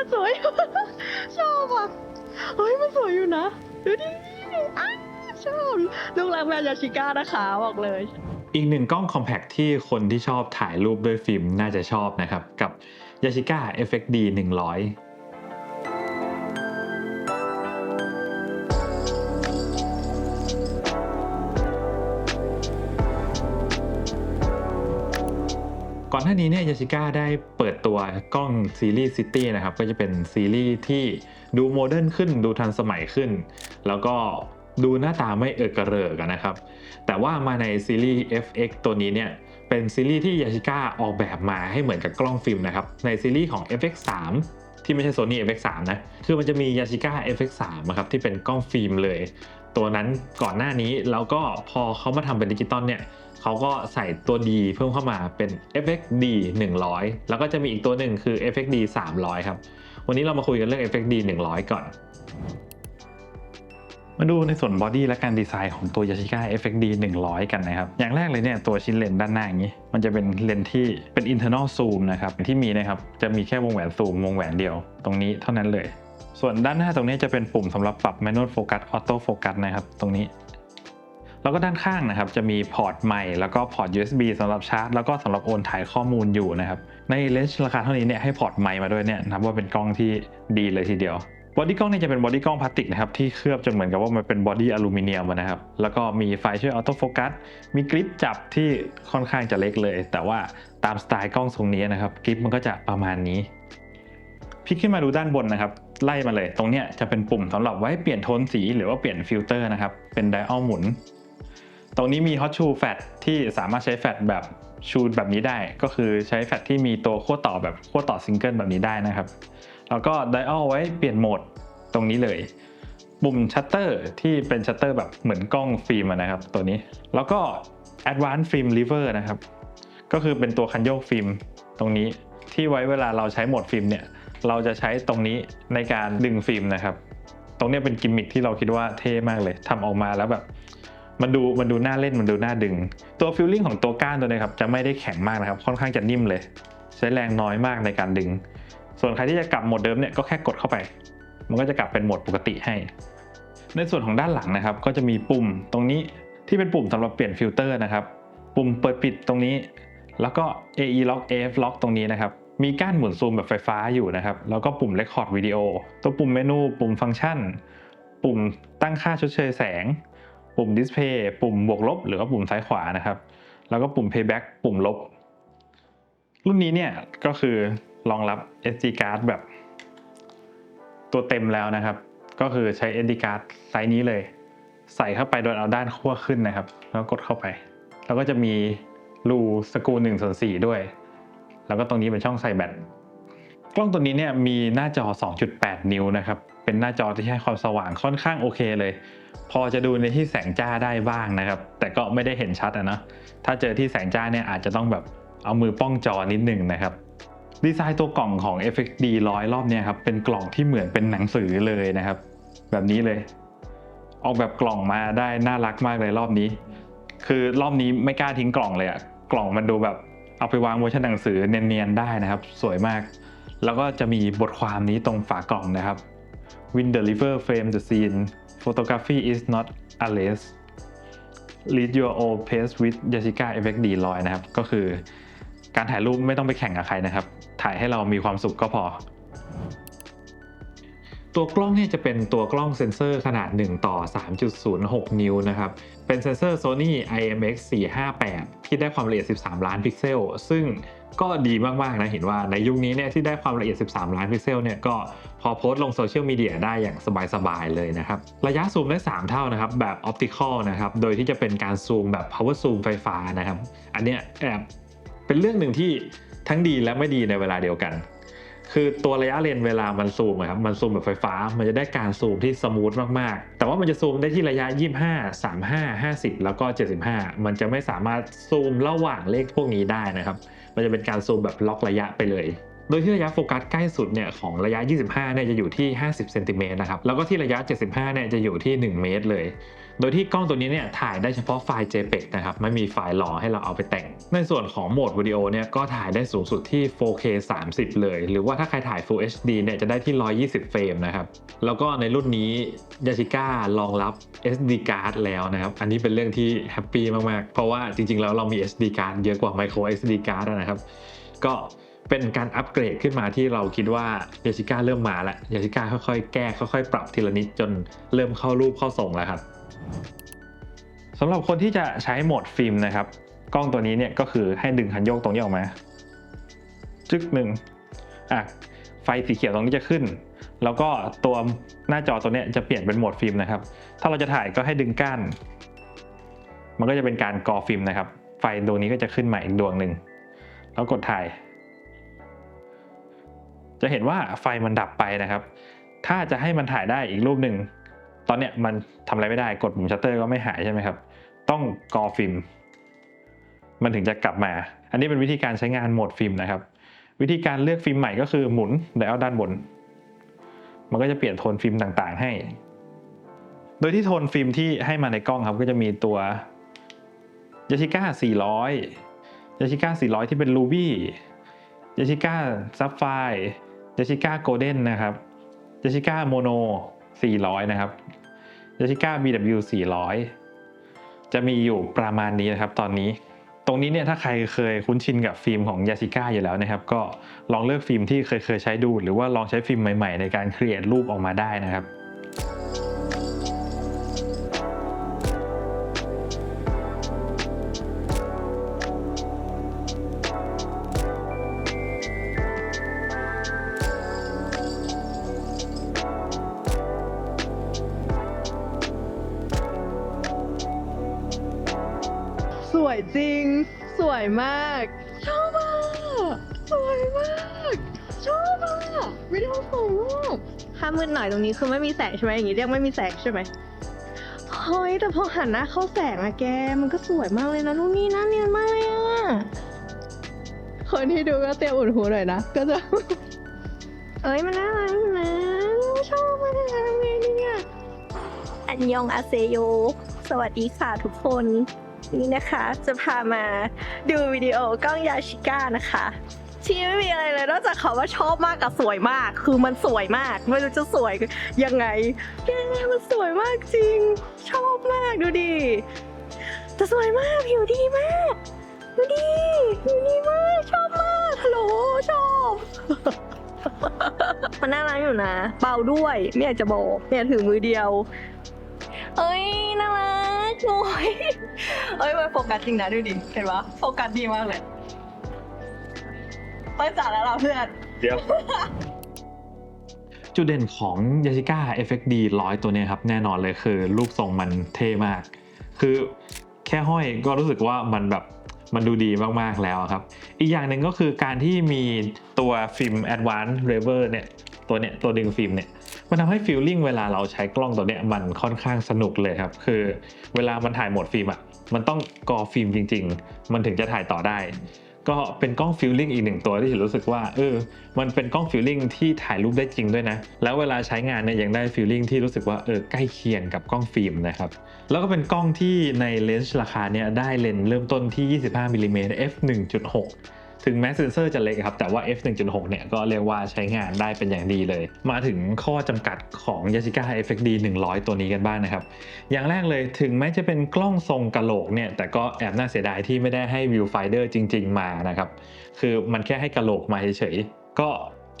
มันสวย ชอบอะเฮ้ยมันสวยอยู่นะดูดิอ้าวชอบลูกรักแมวยาชิก้านะคะบอกเลย อีกหนึ่งกล้องคอมแพคที่คนที่ชอบถ่ายรูปด้วยฟิล์มน่าจะชอบนะครับ กับ Yashica FXD 100 อนหน้านี้เนี่ยยาชิก้าได้เปิดตัวกล้องซีรีส์ซิตี้นะครับ ก็จะเป็นซีรีส์ที่ดูโมเดิร์นขึ้น ดูทันสมัยขึ้น แล้วก็ดูหน้าตาไม่เอกระเริกอะนะครับ แต่ว่ามาในซีรีส์ FX ตัวนี้เนี่ย เป็นซีรีส์ที่ยาชิก้าออกแบบมาให้เหมือนกับกล้องฟิล์มนะครับ ในซีรีส์ของ FX3 ที่ไม่ใช่ Sony FX3 นะ คือมันจะมียาชิก้า FX3 อะครับที่เป็นกล้องฟิล์มเลย ตัวนั้นก่อนหน้านี้แล้วก็พอเขามาทำเป็นดิจิตอลเนี่ย เขาก็ใส่ตัว D เพิ่มเข้ามาเป็น FXD 100 แล้วก็จะมีอีกตัวหนึ่งคือ FXD 300 ครับ วันนี้เรามาคุยกันเรื่อง FXD 100 ก่อน มาดูในส่วนบอดี้และการดีไซน์ของตัว Yashica FXD 100 กันนะครับ อย่างแรกเลยเนี่ยตัวชิ้นเลนด้านหน้าอย่างนี้ มันจะเป็นเลนที่เป็น internal zoom นะครับที่มีนะครับจะมีแค่วงแหวนซูมวงแหวนเดียว ตรงนี้เท่านั้นเลย ส่วนด้านหน้าตรงนี้จะเป็นปุ่มสำหรับปรับ manual focus auto focus นะครับตรงนี้ แล้วก็ด้านข้างนะครับจะมีพอร์ตใหม่แล้วก็พอร์ต USB สำหรับชาร์จ แล้วก็สำหรับโอนถ่ายข้อมูลอยู่นะครับในเลนส์ราคาเท่านี้เนี่ยให้พอร์ตใหม่มาด้วยเนี่ยนับว่าเป็นกล้องที่ดีเลยทีเดียวบอดี้กล้องเนี่ยจะเป็นบอดี้กล้องพลาสติกนะครับที่เคลือบจนเหมือนกับว่ามันเป็นบอดี้อลูมิเนียมนะครับแล้วก็มีไฟช่วยออโต้โฟกัสมีกริปจับที่ค่อนข้างจะเล็กเลย แต่ว่าตามสไตล์กล้องทรงนี้นะครับกริปมันก็จะประมาณนี้พลิกขึ้นมาดูด้านบนนะครับไล่มาเลย ตรงเนี้ยจะเป็นปุ่มสำหรับไว้เปลี่ยนโทนสีหรือว่าเปลี่ยนฟิลเตอร์นะครับเป็นไดอัลหมุน ตรงนี้มี Hot Shoe Fat ที่สามารถใช้แฟลชแบบชูแบบนี้ได้ ก็คือใช้แฟลชที่มีตัวขั้วต่อแบบขั้วต่อซิงเกิลแบบนี้ได้นะครับ แล้วก็ไดอัลไว้เปลี่ยนโหมดตรงนี้เลย ปุ่มชัตเตอร์ที่เป็นชัตเตอร์แบบเหมือนกล้องฟิล์มนะครับตัวนี้ แล้วก็ Advanced Film Lever นะครับ ก็คือเป็นตัวคันโยกฟิล์มตรงนี้ที่ไว้เวลาเราใช้โหมดฟิล์มเนี่ยเราจะใช้ตรงนี้ในการดึงฟิล์มนะครับ ตรงนี้เป็นกิมมิคที่เราคิดว่าเท่มากเลยทำออกมาแล้วแบบ มันดูมันดูน่าเล่นมันดูน่าดึง ตัวฟิลลิ่งของตัวก้านตัวนี้ครับจะไม่ได้แข็งมากนะครับ ค่อนข้างจะนิ่มเลย ใช้แรงน้อยมากในการดึง ส่วนใครที่จะกลับโหมดเดิมเนี่ยก็แค่กดเข้าไป มันก็จะกลับเป็นโหมดปกติให้ ในส่วนของด้านหลังนะครับ ก็จะมีปุ่มตรงนี้ที่เป็นปุ่มสำหรับเปลี่ยนฟิลเตอร์นะครับ ปุ่มเปิดปิดตรงนี้ แล้วก็ AE lock AF lock ตรงนี้นะครับมีก้านหมุนซูมแบบไฟฟ้าอยู่นะครับ แล้วก็ปุ่ม record วิดีโอ ตัวปุ่มเมนู ปุ่มฟังก์ชัน ปุ่มตั้งค่าชดเชยแสง ปุ่ม display ปุ่มบวกลบ หรือว่าปุ่มซ้ายขวานะครับ แล้วก็ปุ่ม playback ปุ่มลบ รุ่นนี้เนี่ยก็คือรองรับ SD card แบบ ตัวเต็มแล้วนะครับ ก็คือใช้ SD card ไซส์นี้เลย ใส่เข้าไปโดยเอาด้านขั้วขึ้นนะครับ แล้วกดเข้าไป แล้วก็จะมีรูสกรู1ส่วน4ด้วย แล้วก็ตรงนี้เป็นช่องใส่แบตกล้องตัวนี้เนี่ยมีหน้าจอ 2.8 นิ้วนะครับ เป็นหน้าจอที่ให้ความสว่างค่อนข้างโอเคเลย พอจะดูในที่แสงจ้าได้บ้างนะครับ แต่ก็ไม่ได้เห็นชัดอะนะถ้าเจอที่แสงจ้าเนี่ยอาจจะต้องแบบเอามือป้องจอนิดหนึ่งนะครับดีไซน์ตัวกล่องของ FXD 100 รอบเนี่ยครับเป็นกล่องที่เหมือนเป็นหนังสือเลยนะครับ แบบนี้เลย ออกแบบกล่องมาได้น่ารักมากเลยรอบนี้ คือรอบนี้ไม่กล้าทิ้งกล่องเลยอะกล่องมันดูแบบเอาไปวางเวอร์ชันหนังสือเนียนๆได้นะครับ สวยมาก แล้วก็จะมีบทความนี้ตรงฝากล่องนะครับ Win deliver frame the scene photography is not a race lead your own pace with Jessica e v e c d l o y นะครับ ก็คือการถ่ายรูปไม่ต้องไปแข่งกับใครนะครับ ถ่ายให้เรามีความสุขก็พอ ตัวกล้องเนี่ยจะเป็นตัวกล้องเซ็นเซอร์ขนาด 1 ต่อ 3.06 นิ้วนะครับ เป็นเซ็นเซอร์ Sony IMX 458 ที่ได้ความละเอียด 13 ล้านพิกเซล ซึ่งก็ดีมาก ๆ นะ เห็นว่าในยุคนี้เนี่ยที่ได้ความละเอียด 13 ล้านพิกเซลเนี่ยก็พอโพสต์ลงโซเชียลมีเดียได้อย่างสบาย ๆ เลยนะครับ ระยะซูมได้ 3 เท่านะครับ แบบออปติคอลนะครับ โดยที่จะเป็นการซูมแบบ power zoom ไฟฟ้านะครับ อันเนี้ยแอบเป็นเรื่องหนึ่งที่ทั้งดีและไม่ดีในเวลาเดียวกัน คือตัวระยะเลนเวลามันซูมครับมันซูมแบบไฟฟ้า มันจะได้การซูมที่สมูทมากๆ แต่ว่ามันจะซูมได้ที่ระยะ 25 35 50 แล้วก็ 75 มันจะไม่สามารถซูมระหว่างเลขพวกนี้ได้นะครับ มันจะเป็นการซูมแบบล็อกระยะไปเลย โดยที่ระยะโฟกัสใกล้สุดเนี่ยของระยะ 25 เนี่ยจะอยู่ที่ 50 เซนติเมตรนะครับ แล้วก็ที่ระยะ 75 เนี่ยจะอยู่ที่ 1 เมตรเลย โดยที่กล้องตัวนี้เนี่ยถ่ายได้เฉพาะไฟล์ JPEG นะครับ ไม่มีไฟล์หล่อให้เราเอาไปแต่ง ในส่วนของโหมดวิดีโอเนี่ยก็ถ่ายได้สูงสุดที่ 4K 30 เลย หรือว่าถ้าใครถ่าย Full HD เนี่ยจะได้ที่ 120 เฟรมนะครับ แล้วก็ในรุ่นนี้ยาชิก้ารองรับ SD card แล้วนะครับ อันนี้เป็นเรื่องที่แฮปปี้มากๆ เพราะว่าจริงๆ แล้วเรามี SD card เยอะกว่า micro SD card นะครับ ก็ เป็นการอัปเกรดขึ้นมาที่เราคิดว่ายาชิก้าเริ่มมาแล้วยาชิก้าค่อยๆ แก้ค่อยๆ ปรับทีละนิดจนเริ่มเข้ารูปเข้าทรงแล้วครับสำหรับคนที่จะใช้โหมดฟิล์มนะครับ กล้องตัวนี้เนี่ยก็คือให้ดึงคันโยกตรงนี้ออกมา จึ๊กหนึ่งอะไฟสีเขียวตรงนี้จะขึ้น แล้วก็ตัวหน้าจอตัวนี้จะเปลี่ยนเป็นโหมดฟิล์มนะครับ ถ้าเราจะถ่ายก็ให้ดึงก้าน มันก็จะเป็นการกอฟิล์มนะครับ ไฟดวงนี้ก็จะขึ้นใหมาอีกดวงหนึ่ง แล้วกดถ่าย จะเห็นว่าไฟมันดับไปนะครับ ถ้าจะให้มันถ่ายได้อีกรูปหนึ่ง ตอนเนี้ยมันทำอะไรไม่ได้ กดปุ่มชัตเตอร์ก็ไม่หายใช่ไหมครับ ต้องกอฟิล์ม มันถึงจะกลับมา อันนี้เป็นวิธีการใช้งานโหมดฟิล์มนะครับ วิธีการเลือกฟิล์มใหม่ก็คือหมุนไดอัลด้านบน มันก็จะเปลี่ยนโทนฟิล์มต่างๆ ให้ โดยที่โทนฟิล์มที่ให้มาในกล้องครับ ก็จะมีตัวยาชิก้า400ยาชิก้า400 ที่เป็นรูบี้ยาชิก้าซับไฟ ยาชิก้าโกลเด้นนะครับยาชิก้าโมโน400 นะครับยาชิก้า BW 400 จะมีอยู่ประมาณนี้นะครับตอนนี้ ตรงนี้เนี่ยถ้าใครเคยคุ้นชินกับฟิล์มของยาชิก้าอยู่แล้วนะครับ ก็ลองเลือกฟิล์มที่เคยเคยใช้ดู หรือว่าลองใช้ฟิล์มใหม่ ๆ ในการครีเอทรูปออกมาได้นะครับ วยมาก ชอบมากสวยมาก ชอบมากวิดีโอสวยมากถ้ามืดหน่อยตรงนี้คือไม่มีแสงใช่ไหมอย่างนี้เรียกไม่มีแสงใช่ไหมเฮ้ยแต่พอหันหน้าเข้าแสงอะแก มันก็สวยมากเลยนะลูกนี่น่าเนียนมากเลยอะคนที่ดูก็เตรียมอุ่นหูหน่อยนะก็จะ เอ้ยมันน่ารักนะชอบมากเลยทำไงดีเนี่ยอันยองอาเซโย สวัสดีค่ะทุกคน นี่นะคะ จะพามาดูวิดีโอกล้องยาชิก้านะคะที่ไม่มีอะไรเลยนอกจากคำว่าชอบมากกับสวยมาก คือมันสวยมาก ไม่รู้จะสวยยังไงยังไงมันสวยมากจริง ชอบมากดูดิแต่สวยมากผิวดีมาก ดูดิผิวดีมากชอบมากฮัลโหลชอบมันน่ารักอยู่นะ เบาด้วยไม่อยากจะบอกเนี่ยถือมือเดียว เอ้ยน่ารัก โอ้ยเอ้ยมันโฟกัสจริงนะดูดิ เห็นปะโฟกัสดีมากเลยไปจ่าแล้วเราเพื่อน เดี๋ยว จุดเด่นของยาชิก้า FXD 100 ตัวเนี้ยครับ แน่นอนเลยคือรูปทรงมันเท่มาก คือแค่ห้อยก็รู้สึกว่ามันแบบมันดูดีมาก ๆ แล้วครับ อีกอย่างหนึ่งก็คือการที่มีตัวฟิล์ม Advanced Raver เนี่ย ตัวเนี้ยตัวดึงฟิล์มเนี่ย มันทำให้ฟีลลิ่งเวลาเราใช้กล้องตัวเนี้ยมันค่อนข้างสนุกเลยครับ คือเวลามันถ่ายโหมดฟิล์มอะมันต้องกอฟิล์มจริง ๆ มันถึงจะถ่ายต่อได้ ก็เป็นกล้องฟิลลิ่งอีกหนึ่งตัวที่ฉันรู้สึกว่าเออมันเป็นกล้องฟิลลิ่งที่ถ่ายรูปได้จริงด้วยนะ แล้วเวลาใช้งานเนี่ยยังได้ฟิลลิ่งที่รู้สึกว่าเออใกล้เคียงกับกล้องฟิล์มนะครับแล้วก็เป็นกล้องที่ในเลนส์ราคาเนี่ยได้เลนส์เริ่มต้นที่ 25มิลลิเมตร f 1.6 ถึงแม้เซนเซอร์จะเล็กครับ แต่ว่า f 1.6เนี่ยก็เรียกว่าใช้งานได้เป็นอย่างดีเลย มาถึงข้อจำกัดของ Yashica FXD 100 ตัวนี้กันบ้างนะครับ อย่างแรกเลยถึงแม้จะเป็นกล้องทรงกะโหลกเนี่ยแต่ก็แอบน่าเสียดายที่ไม่ได้ให้ viewfinder จริง ๆ มานะครับ คือมันแค่ให้กะโหลกมาเฉยๆก็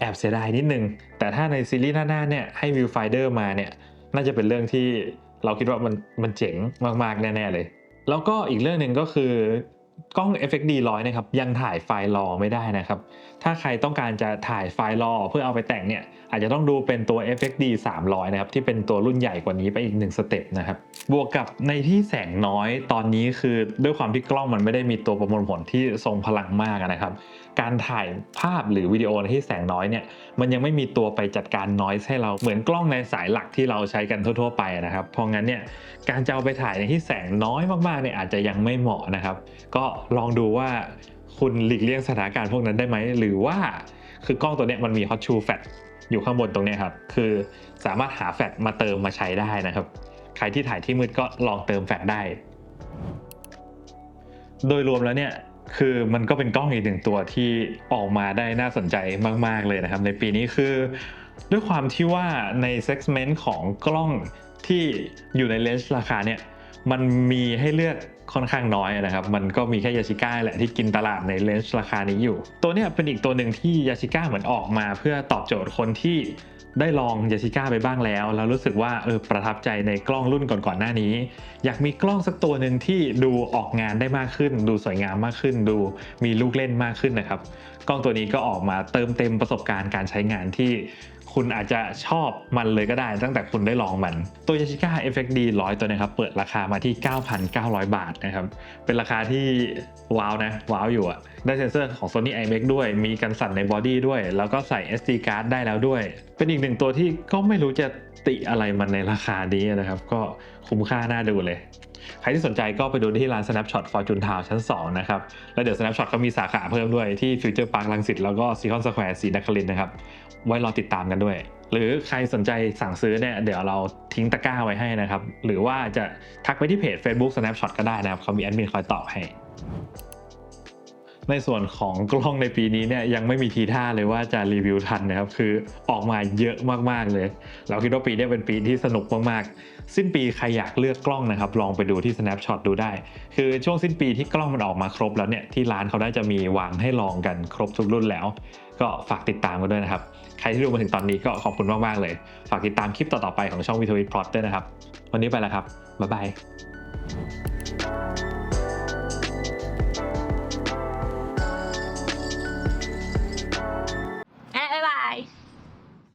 แอบเสียดายนิดนึง แต่ถ้าในซีรีส์หน้าๆเนี่ยให้ viewfinder มาเนี่ยน่าจะเป็นเรื่องที่เราคิดว่ามันมันเจ๋งมากๆแน่ๆเลย แล้วก็อีกเรื่องหนึ่งก็คือ กล้อง FXD 100นะครับยังถ่ายไฟล์รอไม่ได้นะครับ ถ้าใครต้องการจะถ่ายไฟล์รอเพื่อเอาไปแต่งเนี่ยอาจจะต้องดูเป็นตัว FXD 300นะครับที่เป็นตัวรุ่นใหญ่กว่านี้ไปอีกหนึ่งสเต็ปนะครับบวกกับในที่แสงน้อยตอนนี้คือด้วยความที่กล้องมันไม่ได้มีตัวประมวลผลที่ทรงพลังมากนะครับ การถ่ายภาพหรือวิดีโอในที่แสงน้อยเนี่ยมันยังไม่มีตัวไปจัดการน้อยให้เราเหมือนกล้องในสายหลักที่เราใช้กันทั่ว ๆ ไปนะครับเพราะงั้นเนี่ยการจะเอาไปถ่ายในที่แสงน้อยมากๆเนี่ยอาจจะยังไม่เหมาะนะครับ ก็ลองดูว่าคุณหลีกเลี่ยงสถานการณ์พวกนั้นได้ไหม หรือว่าคือกล้องตัวนี้มันมี hot shoe fat อยู่ข้างบนตรงนี้ครับ คือสามารถหาแฟตมาเติมมาใช้ได้นะครับ ใครที่ถ่ายที่มืดก็ลองเติมแฟตได้ โดยรวมแล้วเนี่ยคือมันก็เป็นกล้องอีกหนึ่งตัวที่ออกมาได้น่าสนใจมาก ๆ เลยนะครับ ในปีนี้คือด้วยความที่ว่าในเซกเมนต์ของกล้องที่อยู่ในเลนส์ราคาเนี่ยมันมีให้เลือก ค่อนข้างน้อยนะครับ มันก็มีแค่ยาชิก้าแหละที่กินตลาดในเลนส์ราคานี้อยู่ ตัวเนี้ยเป็นอีกตัวหนึ่งที่ยาชิก้าเหมือนออกมา เพื่อตอบโจทย์คนที่ได้ลองยาชิก้าไปบ้างแล้ว แล้วรู้สึกว่าเออประทับใจในกล้องรุ่นก่อนๆหน้านี้ อยากมีกล้องสักตัวหนึ่งที่ดูออกงานได้มากขึ้น ดูสวยงามมากขึ้น ดูมีลูกเล่นมากขึ้นนะครับ กล้องตัวนี้ก็ออกมาเติมเต็มประสบการณ์การใช้งานที่ คุณอาจจะชอบมันเลยก็ได้ ตั้งแต่คุณได้ลองมัน ตัวยาชิก้า FXD 100 ตัวนะครับ เปิดราคามาที่ 9,900 บาทนะครับ เป็นราคาที่ว้าวนะ ว้าวอยู่อะได้เซนเซอร์ของ Sony IMX ด้วย มีกันสั่นในบอดี้ด้วย แล้วก็ใส่ SD card ได้แล้วด้วย เป็นอีกหนึ่งตัวที่ก็ไม่รู้จะติอะไรมันในราคานี้นะครับ ก็คุ้มค่าน่าดูเลย ใครที่สนใจก็ไปดูที่ร้าน Snapshot Fortune Town ชั้น 2 นะครับ แล้วเดี๋ยว Snapshot ก็มีสาขาเพิ่มด้วยที่ Future Park ลังสิตแล้วก็ Seacon Square สีนครินนะครับ ไว้รอติดตามกันด้วย หรือใครสนใจสั่งซื้อเนี่ยเดี๋ยวเราทิ้งตะกร้าไว้ให้นะครับ หรือว่าจะทักไปที่เพจ Facebook Snapshot ก็ได้นะครับเขามีแอดมินคอยตอบให้ ในส่วนของกล้องในปีนี้เนี่ยยังไม่มีทีท่าเลยว่าจะรีวิวทันนะครับ คือออกมาเยอะมากๆเลย เราคิดว่าปีนี้เป็นปีที่สนุกมากๆ สิ้นปีใครอยากเลือกกล้องนะครับ ลองไปดูที่ Snapshot ดูได้ คือช่วงสิ้นปีที่กล้องมันออกมาครบแล้วเนี่ยที่ร้านเขาได้จะมีวางให้ลองกันครบทุกรุ่นแล้ว ก็ฝากติดตามกันด้วยนะครับใครที่ดูมาถึงตอนนี้ก็ขอบคุณมากๆเลย ฝากติดตามคลิปต่อๆไปของช่องวิทวิตพลอตด้วยนะครับ วันนี้ไปแล้วครับบ๊ายบาย